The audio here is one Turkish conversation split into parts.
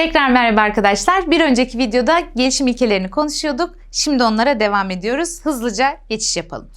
Tekrar merhaba arkadaşlar. Bir önceki videoda gelişim ilkelerini konuşuyorduk. Şimdi onlara devam ediyoruz. Hızlıca geçiş yapalım.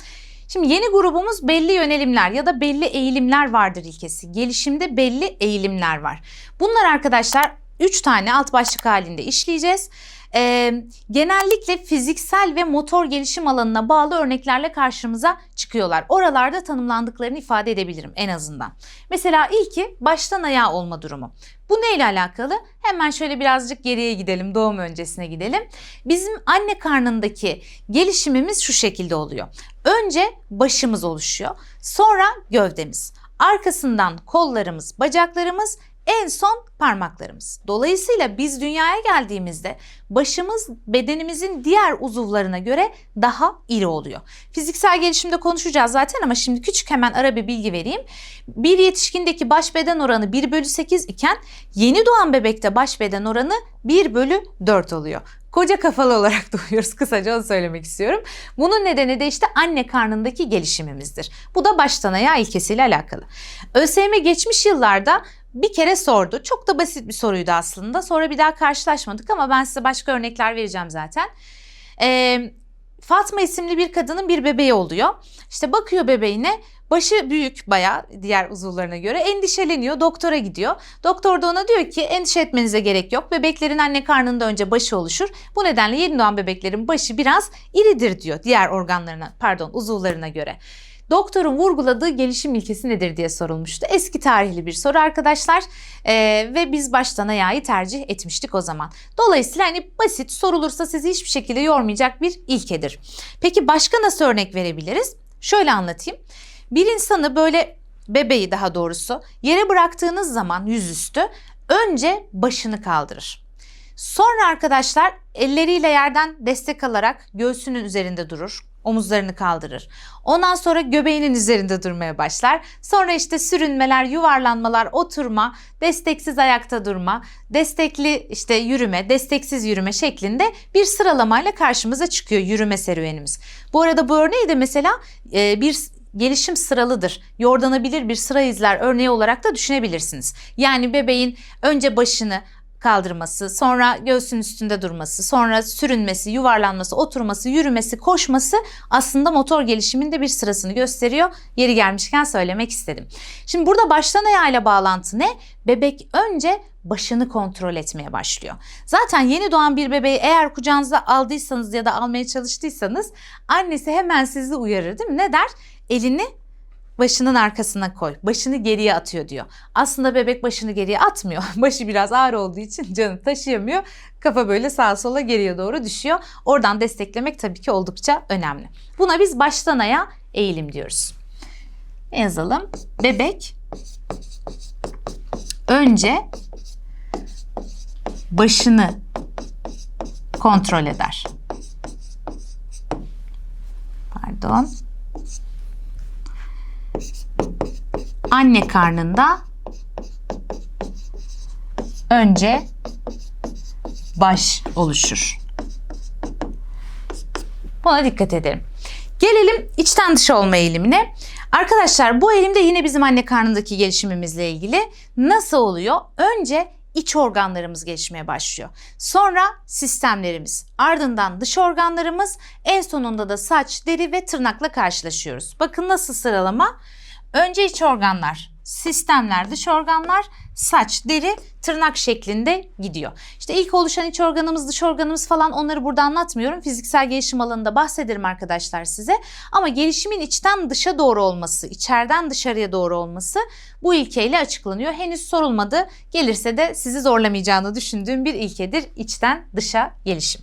Şimdi yeni grubumuz belli yönelimler ya da belli eğilimler vardır ilkesi. Gelişimde belli eğilimler var. Bunlar arkadaşlar 3 tane alt başlık halinde işleyeceğiz. Ee, genellikle fiziksel ve motor gelişim alanına bağlı örneklerle karşımıza çıkıyorlar. Oralarda tanımlandıklarını ifade edebilirim en azından. Mesela ilki baştan ayağa olma durumu. Bu neyle alakalı? Hemen şöyle birazcık geriye gidelim, doğum öncesine gidelim. Bizim anne karnındaki gelişimimiz şu şekilde oluyor. Önce başımız oluşuyor, sonra gövdemiz. Arkasından kollarımız, bacaklarımız, en son parmaklarımız. Dolayısıyla biz dünyaya geldiğimizde başımız bedenimizin diğer uzuvlarına göre daha iri oluyor. Fiziksel gelişimde konuşacağız zaten ama şimdi küçük hemen ara bir bilgi vereyim. Bir yetişkindeki baş beden oranı 1 bölü 8 iken yeni doğan bebekte baş beden oranı 1 bölü 4 oluyor. Koca kafalı olarak doğuyoruz kısaca onu söylemek istiyorum. Bunun nedeni de işte anne karnındaki gelişimimizdir. Bu da baştan ayağa ilkesiyle alakalı. ÖSYM geçmiş yıllarda bir kere sordu. Çok da basit bir soruydu aslında. Sonra bir daha karşılaşmadık ama ben size başka örnekler vereceğim zaten. Ee, Fatma isimli bir kadının bir bebeği oluyor. İşte bakıyor bebeğine başı büyük bayağı diğer uzuvlarına göre endişeleniyor doktora gidiyor. Doktor da ona diyor ki endişe etmenize gerek yok. Bebeklerin anne karnında önce başı oluşur. Bu nedenle yeni doğan bebeklerin başı biraz iridir diyor diğer organlarına pardon uzuvlarına göre. Doktorun vurguladığı gelişim ilkesi nedir diye sorulmuştu. Eski tarihli bir soru arkadaşlar ee, ve biz baştan ayağı tercih etmiştik o zaman. Dolayısıyla hani basit sorulursa sizi hiçbir şekilde yormayacak bir ilkedir. Peki başka nasıl örnek verebiliriz? Şöyle anlatayım. Bir insanı böyle bebeği daha doğrusu yere bıraktığınız zaman yüzüstü önce başını kaldırır. Sonra arkadaşlar elleriyle yerden destek alarak göğsünün üzerinde durur omuzlarını kaldırır. Ondan sonra göbeğinin üzerinde durmaya başlar. Sonra işte sürünmeler, yuvarlanmalar, oturma, desteksiz ayakta durma, destekli işte yürüme, desteksiz yürüme şeklinde bir sıralamayla karşımıza çıkıyor yürüme serüvenimiz. Bu arada bu örneği de mesela e, bir gelişim sıralıdır. Yordanabilir bir sıra izler örneği olarak da düşünebilirsiniz. Yani bebeğin önce başını kaldırması, sonra göğsün üstünde durması, sonra sürünmesi, yuvarlanması, oturması, yürümesi, koşması aslında motor gelişiminde bir sırasını gösteriyor. Yeri gelmişken söylemek istedim. Şimdi burada baştan ayağıyla bağlantı ne? Bebek önce başını kontrol etmeye başlıyor. Zaten yeni doğan bir bebeği eğer kucağınıza aldıysanız ya da almaya çalıştıysanız annesi hemen sizi uyarır değil mi? Ne der? Elini başının arkasına koy. Başını geriye atıyor diyor. Aslında bebek başını geriye atmıyor. Başı biraz ağır olduğu için canı taşıyamıyor. Kafa böyle sağa sola geriye doğru düşüyor. Oradan desteklemek tabii ki oldukça önemli. Buna biz baştan aya eğilim diyoruz. Yazalım. Bebek önce başını kontrol eder. Pardon. Anne karnında önce baş oluşur. Buna dikkat edelim. Gelelim içten dışa olma eğilimine. Arkadaşlar bu eğilimde yine bizim anne karnındaki gelişimimizle ilgili nasıl oluyor? Önce iç organlarımız gelişmeye başlıyor. Sonra sistemlerimiz, ardından dış organlarımız, en sonunda da saç, deri ve tırnakla karşılaşıyoruz. Bakın nasıl sıralama? Önce iç organlar, sistemler, dış organlar, saç, deri, tırnak şeklinde gidiyor. İşte ilk oluşan iç organımız, dış organımız falan onları burada anlatmıyorum. Fiziksel gelişim alanında bahsederim arkadaşlar size. Ama gelişimin içten dışa doğru olması, içeriden dışarıya doğru olması bu ilkeyle açıklanıyor. Henüz sorulmadı. Gelirse de sizi zorlamayacağını düşündüğüm bir ilkedir içten dışa gelişim.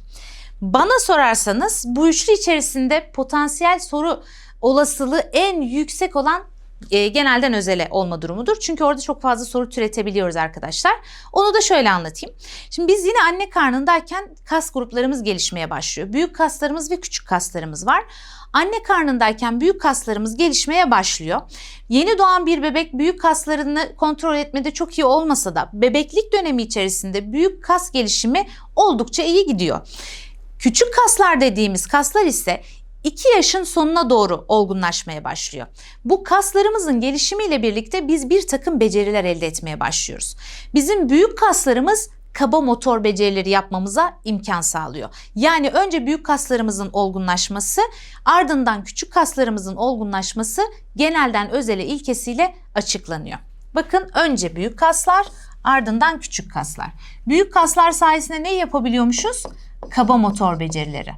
Bana sorarsanız bu üçlü içerisinde potansiyel soru olasılığı en yüksek olan e, genelden özele olma durumudur. Çünkü orada çok fazla soru türetebiliyoruz arkadaşlar. Onu da şöyle anlatayım. Şimdi biz yine anne karnındayken kas gruplarımız gelişmeye başlıyor. Büyük kaslarımız ve küçük kaslarımız var. Anne karnındayken büyük kaslarımız gelişmeye başlıyor. Yeni doğan bir bebek büyük kaslarını kontrol etmede çok iyi olmasa da bebeklik dönemi içerisinde büyük kas gelişimi oldukça iyi gidiyor. Küçük kaslar dediğimiz kaslar ise 2 yaşın sonuna doğru olgunlaşmaya başlıyor. Bu kaslarımızın gelişimiyle birlikte biz bir takım beceriler elde etmeye başlıyoruz. Bizim büyük kaslarımız kaba motor becerileri yapmamıza imkan sağlıyor. Yani önce büyük kaslarımızın olgunlaşması, ardından küçük kaslarımızın olgunlaşması genelden özele ilkesiyle açıklanıyor. Bakın önce büyük kaslar, ardından küçük kaslar. Büyük kaslar sayesinde ne yapabiliyormuşuz? Kaba motor becerileri.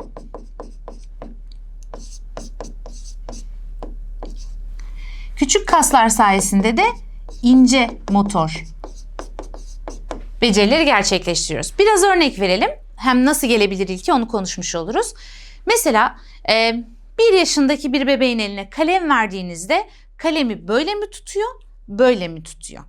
Küçük kaslar sayesinde de ince motor becerileri gerçekleştiriyoruz. Biraz örnek verelim. Hem nasıl gelebilir ilki onu konuşmuş oluruz. Mesela e, bir yaşındaki bir bebeğin eline kalem verdiğinizde kalemi böyle mi tutuyor, böyle mi tutuyor?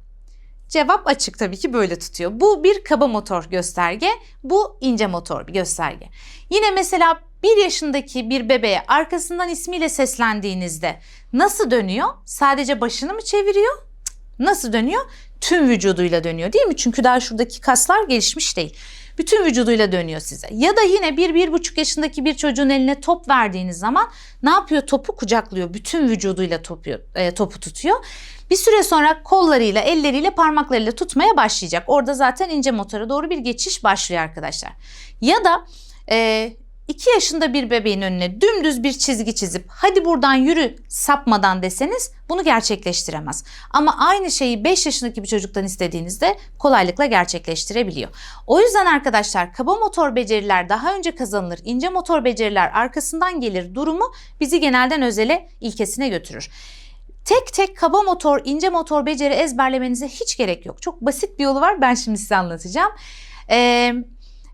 Cevap açık tabii ki böyle tutuyor. Bu bir kaba motor gösterge, bu ince motor bir gösterge. Yine mesela bir yaşındaki bir bebeğe arkasından ismiyle seslendiğinizde nasıl dönüyor? Sadece başını mı çeviriyor? Nasıl dönüyor? Tüm vücuduyla dönüyor değil mi? Çünkü daha şuradaki kaslar gelişmiş değil. Bütün vücuduyla dönüyor size. Ya da yine bir, bir buçuk yaşındaki bir çocuğun eline top verdiğiniz zaman ne yapıyor? Topu kucaklıyor. Bütün vücuduyla topu, e, topu tutuyor. Bir süre sonra kollarıyla, elleriyle, parmaklarıyla tutmaya başlayacak. Orada zaten ince motora doğru bir geçiş başlıyor arkadaşlar. Ya da e, 2 yaşında bir bebeğin önüne dümdüz bir çizgi çizip hadi buradan yürü sapmadan deseniz bunu gerçekleştiremez. Ama aynı şeyi 5 yaşındaki bir çocuktan istediğinizde kolaylıkla gerçekleştirebiliyor. O yüzden arkadaşlar kaba motor beceriler daha önce kazanılır, ince motor beceriler arkasından gelir durumu bizi genelden özele ilkesine götürür. Tek tek kaba motor, ince motor beceri ezberlemenize hiç gerek yok. Çok basit bir yolu var ben şimdi size anlatacağım. Ee,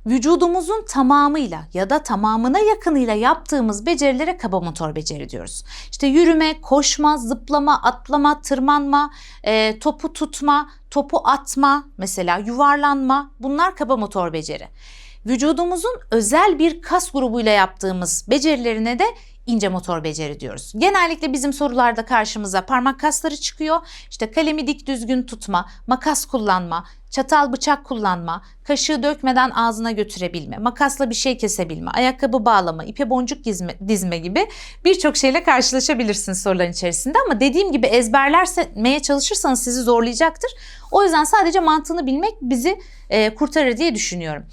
vücudumuzun tamamıyla ya da tamamına yakınıyla yaptığımız becerilere kaba motor beceri diyoruz. İşte yürüme, koşma, zıplama, atlama, tırmanma, e, topu tutma, topu atma mesela yuvarlanma bunlar kaba motor beceri. Vücudumuzun özel bir kas grubuyla yaptığımız becerilerine de ince motor beceri diyoruz. Genellikle bizim sorularda karşımıza parmak kasları çıkıyor. İşte kalemi dik düzgün tutma, makas kullanma, çatal bıçak kullanma, kaşığı dökmeden ağzına götürebilme, makasla bir şey kesebilme, ayakkabı bağlama, ipe boncuk dizme, dizme gibi birçok şeyle karşılaşabilirsiniz soruların içerisinde ama dediğim gibi ezberlemeye çalışırsanız sizi zorlayacaktır. O yüzden sadece mantığını bilmek bizi e, kurtarır diye düşünüyorum.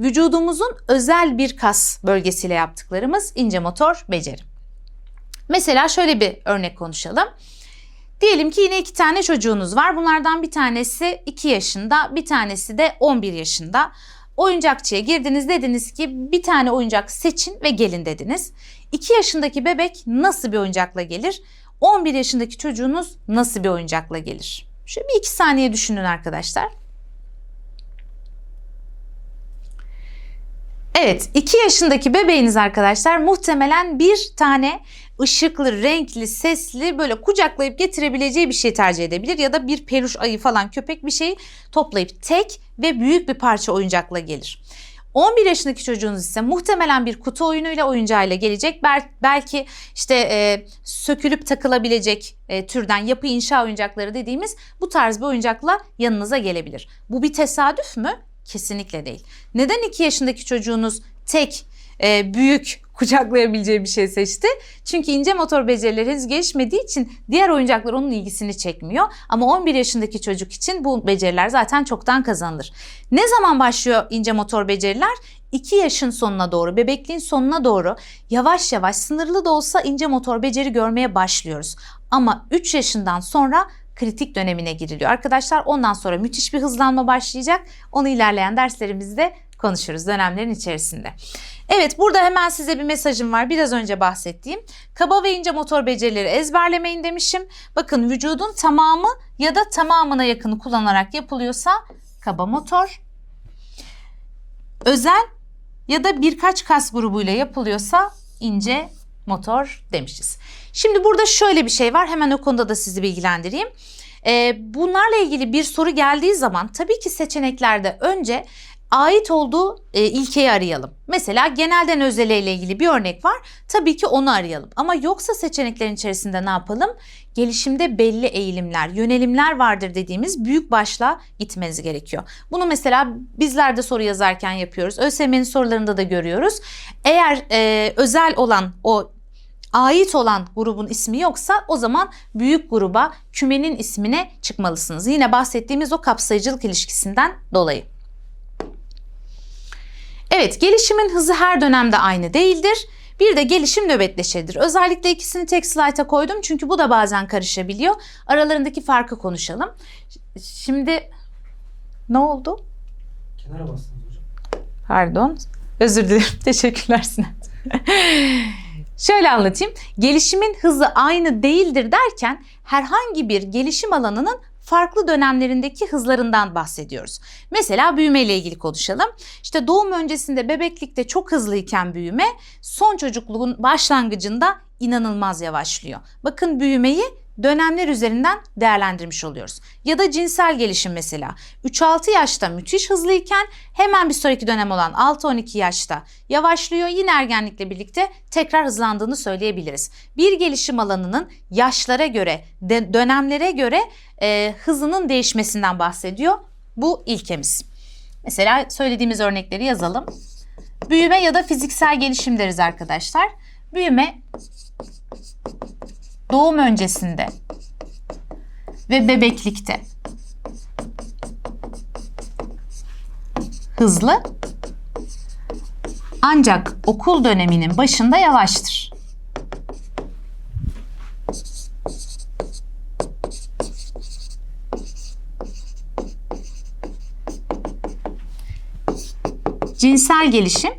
Vücudumuzun özel bir kas bölgesiyle yaptıklarımız ince motor beceri. Mesela şöyle bir örnek konuşalım. Diyelim ki yine iki tane çocuğunuz var. Bunlardan bir tanesi 2 yaşında, bir tanesi de 11 yaşında. Oyuncakçıya girdiniz dediniz ki bir tane oyuncak seçin ve gelin dediniz. 2 yaşındaki bebek nasıl bir oyuncakla gelir? 11 yaşındaki çocuğunuz nasıl bir oyuncakla gelir? Şöyle bir iki saniye düşünün arkadaşlar. Evet 2 yaşındaki bebeğiniz arkadaşlar muhtemelen bir tane ışıklı, renkli, sesli böyle kucaklayıp getirebileceği bir şey tercih edebilir. Ya da bir peluş ayı falan köpek bir şeyi toplayıp tek ve büyük bir parça oyuncakla gelir. 11 yaşındaki çocuğunuz ise muhtemelen bir kutu oyunuyla oyuncağıyla gelecek. Bel- belki işte e, sökülüp takılabilecek e, türden yapı inşa oyuncakları dediğimiz bu tarz bir oyuncakla yanınıza gelebilir. Bu bir tesadüf mü? Kesinlikle değil. Neden 2 yaşındaki çocuğunuz tek, e, büyük, kucaklayabileceği bir şey seçti? Çünkü ince motor becerileri henüz gelişmediği için diğer oyuncaklar onun ilgisini çekmiyor. Ama 11 yaşındaki çocuk için bu beceriler zaten çoktan kazanılır. Ne zaman başlıyor ince motor beceriler? 2 yaşın sonuna doğru, bebekliğin sonuna doğru yavaş yavaş sınırlı da olsa ince motor beceri görmeye başlıyoruz. Ama 3 yaşından sonra kritik dönemine giriliyor. Arkadaşlar ondan sonra müthiş bir hızlanma başlayacak. Onu ilerleyen derslerimizde konuşuruz dönemlerin içerisinde. Evet burada hemen size bir mesajım var. Biraz önce bahsettiğim kaba ve ince motor becerileri ezberlemeyin demişim. Bakın vücudun tamamı ya da tamamına yakını kullanarak yapılıyorsa kaba motor. Özel ya da birkaç kas grubuyla yapılıyorsa ince motor demişiz. Şimdi burada şöyle bir şey var. Hemen o konuda da sizi bilgilendireyim. Ee, bunlarla ilgili bir soru geldiği zaman tabii ki seçeneklerde önce ait olduğu e, ilkeyi arayalım. Mesela genelden özele ile ilgili bir örnek var. Tabii ki onu arayalım. Ama yoksa seçeneklerin içerisinde ne yapalım? Gelişimde belli eğilimler, yönelimler vardır dediğimiz büyük başla gitmeniz gerekiyor. Bunu mesela bizler de soru yazarken yapıyoruz. ÖSYM'nin sorularında da görüyoruz. Eğer e, özel olan o ait olan grubun ismi yoksa o zaman büyük gruba kümenin ismine çıkmalısınız. Yine bahsettiğimiz o kapsayıcılık ilişkisinden dolayı. Evet, gelişimin hızı her dönemde aynı değildir. Bir de gelişim nöbetleşedir. Özellikle ikisini tek slayta koydum çünkü bu da bazen karışabiliyor. Aralarındaki farkı konuşalım. Şimdi ne oldu? Kenara bastınız hocam. Pardon. Özür dilerim. Teşekkürler Sinan. Şöyle anlatayım. Gelişimin hızı aynı değildir derken herhangi bir gelişim alanının farklı dönemlerindeki hızlarından bahsediyoruz. Mesela büyüme ile ilgili konuşalım. İşte doğum öncesinde bebeklikte çok hızlıyken büyüme son çocukluğun başlangıcında inanılmaz yavaşlıyor. Bakın büyümeyi dönemler üzerinden değerlendirmiş oluyoruz. Ya da cinsel gelişim mesela. 3-6 yaşta müthiş hızlıyken hemen bir sonraki dönem olan 6-12 yaşta yavaşlıyor. Yine ergenlikle birlikte tekrar hızlandığını söyleyebiliriz. Bir gelişim alanının yaşlara göre, dönemlere göre e, hızının değişmesinden bahsediyor. Bu ilkemiz. Mesela söylediğimiz örnekleri yazalım. Büyüme ya da fiziksel gelişim deriz arkadaşlar. Büyüme doğum öncesinde ve bebeklikte hızlı ancak okul döneminin başında yavaştır. Cinsel gelişim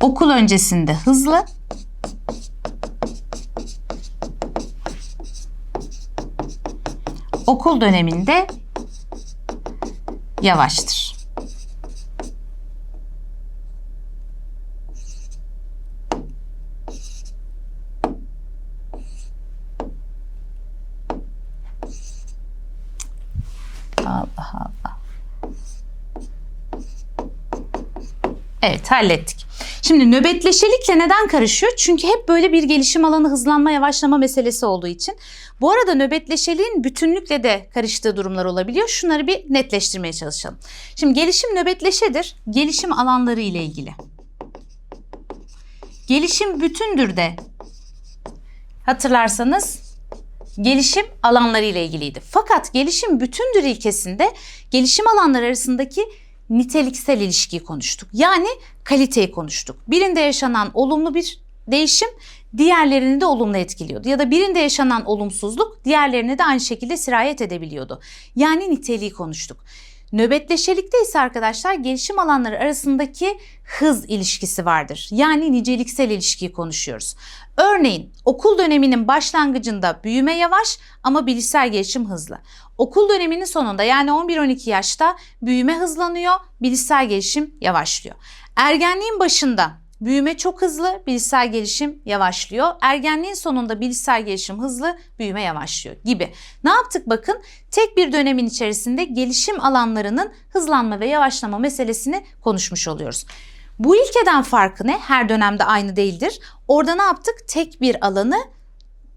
okul öncesinde hızlı okul döneminde yavaştır. Allah Allah. Evet hallettik. Şimdi nöbetleşelikle neden karışıyor? Çünkü hep böyle bir gelişim alanı hızlanma yavaşlama meselesi olduğu için. Bu arada nöbetleşeliğin bütünlükle de karıştığı durumlar olabiliyor. Şunları bir netleştirmeye çalışalım. Şimdi gelişim nöbetleşedir. Gelişim alanları ile ilgili. Gelişim bütündür de hatırlarsanız gelişim alanları ile ilgiliydi. Fakat gelişim bütündür ilkesinde gelişim alanları arasındaki niteliksel ilişkiyi konuştuk. Yani kaliteyi konuştuk. Birinde yaşanan olumlu bir değişim diğerlerini de olumlu etkiliyordu. Ya da birinde yaşanan olumsuzluk diğerlerine de aynı şekilde sirayet edebiliyordu. Yani niteliği konuştuk. Nöbetleşelikte ise arkadaşlar gelişim alanları arasındaki hız ilişkisi vardır. Yani niceliksel ilişkiyi konuşuyoruz. Örneğin okul döneminin başlangıcında büyüme yavaş ama bilişsel gelişim hızlı. Okul döneminin sonunda yani 11-12 yaşta büyüme hızlanıyor, bilişsel gelişim yavaşlıyor. Ergenliğin başında büyüme çok hızlı, bilişsel gelişim yavaşlıyor. Ergenliğin sonunda bilişsel gelişim hızlı, büyüme yavaşlıyor gibi. Ne yaptık bakın? Tek bir dönemin içerisinde gelişim alanlarının hızlanma ve yavaşlama meselesini konuşmuş oluyoruz. Bu ilkeden farkı ne? Her dönemde aynı değildir. Orada ne yaptık? Tek bir alanı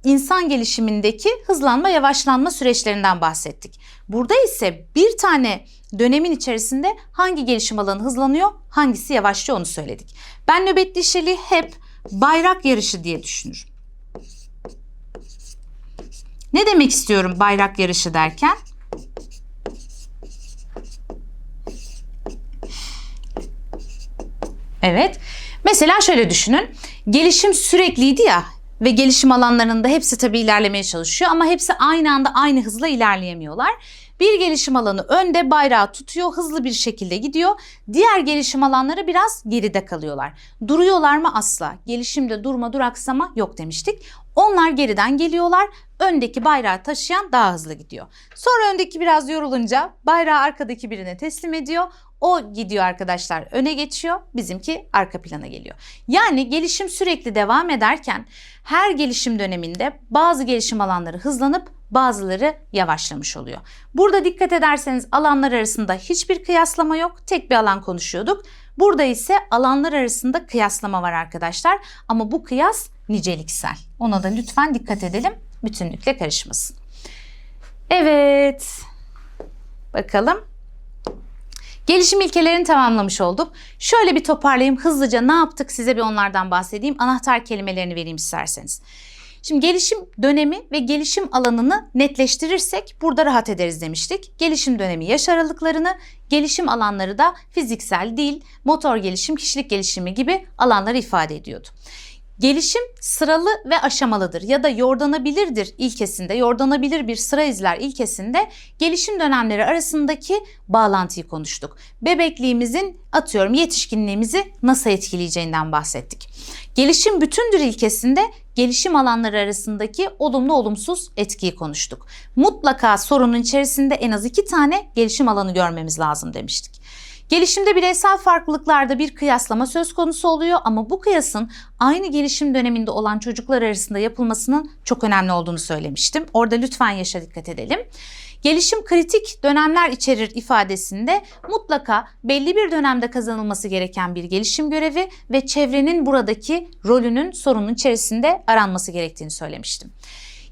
insan gelişimindeki hızlanma yavaşlanma süreçlerinden bahsettik. Burada ise bir tane dönemin içerisinde hangi gelişim alanı hızlanıyor, hangisi yavaşlıyor onu söyledik. Ben nöbetleşeli hep bayrak yarışı diye düşünürüm. Ne demek istiyorum bayrak yarışı derken? Evet. Mesela şöyle düşünün. Gelişim sürekliydi ya ve gelişim alanlarında hepsi tabii ilerlemeye çalışıyor ama hepsi aynı anda aynı hızla ilerleyemiyorlar. Bir gelişim alanı önde bayrağı tutuyor, hızlı bir şekilde gidiyor. Diğer gelişim alanları biraz geride kalıyorlar. Duruyorlar mı asla? Gelişimde durma, duraksama yok demiştik. Onlar geriden geliyorlar. Öndeki bayrağı taşıyan daha hızlı gidiyor. Sonra öndeki biraz yorulunca bayrağı arkadaki birine teslim ediyor. O gidiyor arkadaşlar öne geçiyor. Bizimki arka plana geliyor. Yani gelişim sürekli devam ederken her gelişim döneminde bazı gelişim alanları hızlanıp bazıları yavaşlamış oluyor. Burada dikkat ederseniz alanlar arasında hiçbir kıyaslama yok. Tek bir alan konuşuyorduk. Burada ise alanlar arasında kıyaslama var arkadaşlar. Ama bu kıyas niceliksel. Ona da lütfen dikkat edelim. Bütünlükle karışmasın. Evet. Bakalım. Gelişim ilkelerini tamamlamış olduk. Şöyle bir toparlayayım hızlıca ne yaptık size bir onlardan bahsedeyim. Anahtar kelimelerini vereyim isterseniz. Şimdi gelişim dönemi ve gelişim alanını netleştirirsek burada rahat ederiz demiştik. Gelişim dönemi yaş aralıklarını, gelişim alanları da fiziksel, dil, motor gelişim, kişilik gelişimi gibi alanları ifade ediyordu. Gelişim sıralı ve aşamalıdır ya da yordanabilirdir ilkesinde, yordanabilir bir sıra izler ilkesinde gelişim dönemleri arasındaki bağlantıyı konuştuk. Bebekliğimizin atıyorum yetişkinliğimizi nasıl etkileyeceğinden bahsettik. Gelişim bütündür ilkesinde gelişim alanları arasındaki olumlu olumsuz etkiyi konuştuk. Mutlaka sorunun içerisinde en az iki tane gelişim alanı görmemiz lazım demiştik. Gelişimde bireysel farklılıklarda bir kıyaslama söz konusu oluyor ama bu kıyasın aynı gelişim döneminde olan çocuklar arasında yapılmasının çok önemli olduğunu söylemiştim. Orada lütfen yaşa dikkat edelim. Gelişim kritik dönemler içerir ifadesinde mutlaka belli bir dönemde kazanılması gereken bir gelişim görevi ve çevrenin buradaki rolünün sorunun içerisinde aranması gerektiğini söylemiştim.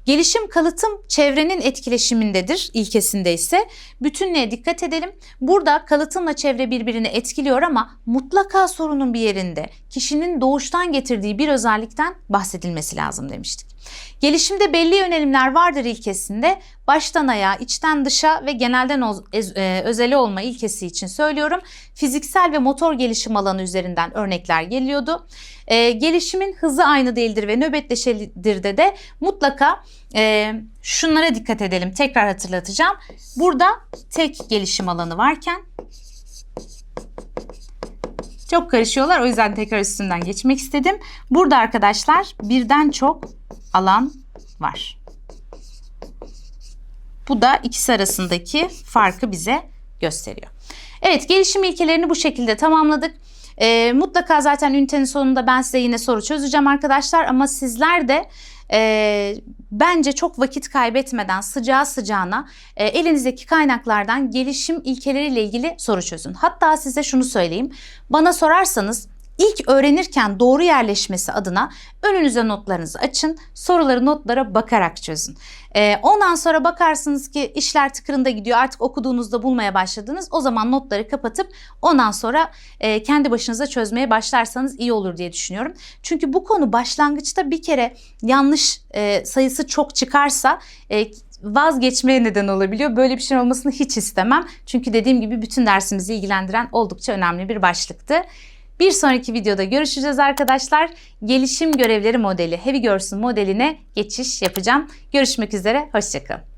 Gelişim kalıtım çevrenin etkileşimindedir ilkesinde ise bütünlüğe dikkat edelim. Burada kalıtımla çevre birbirini etkiliyor ama mutlaka sorunun bir yerinde kişinin doğuştan getirdiği bir özellikten bahsedilmesi lazım demiştik. Gelişimde belli yönelimler vardır ilkesinde baştan ayağa, içten dışa ve genelden e, özele olma ilkesi için söylüyorum. Fiziksel ve motor gelişim alanı üzerinden örnekler geliyordu. E, gelişimin hızı aynı değildir ve nöbetleşedir de de mutlaka e, şunlara dikkat edelim. Tekrar hatırlatacağım. Burada tek gelişim alanı varken çok karışıyorlar. O yüzden tekrar üstünden geçmek istedim. Burada arkadaşlar birden çok alan var. Bu da ikisi arasındaki farkı bize gösteriyor. Evet gelişim ilkelerini bu şekilde tamamladık. Ee, mutlaka zaten ünitenin sonunda ben size yine soru çözeceğim arkadaşlar ama sizler de e, bence çok vakit kaybetmeden sıcağı sıcağına e, elinizdeki kaynaklardan gelişim ilkeleriyle ilgili soru çözün. Hatta size şunu söyleyeyim. Bana sorarsanız ilk öğrenirken doğru yerleşmesi adına önünüze notlarınızı açın. Soruları notlara bakarak çözün. Ee, ondan sonra bakarsınız ki işler tıkırında gidiyor artık okuduğunuzda bulmaya başladınız. O zaman notları kapatıp ondan sonra e, kendi başınıza çözmeye başlarsanız iyi olur diye düşünüyorum. Çünkü bu konu başlangıçta bir kere yanlış e, sayısı çok çıkarsa e, vazgeçmeye neden olabiliyor. Böyle bir şey olmasını hiç istemem. Çünkü dediğim gibi bütün dersimizi ilgilendiren oldukça önemli bir başlıktı. Bir sonraki videoda görüşeceğiz arkadaşlar. Gelişim görevleri modeli, Heavy Girls'ün modeline geçiş yapacağım. Görüşmek üzere, hoşçakalın.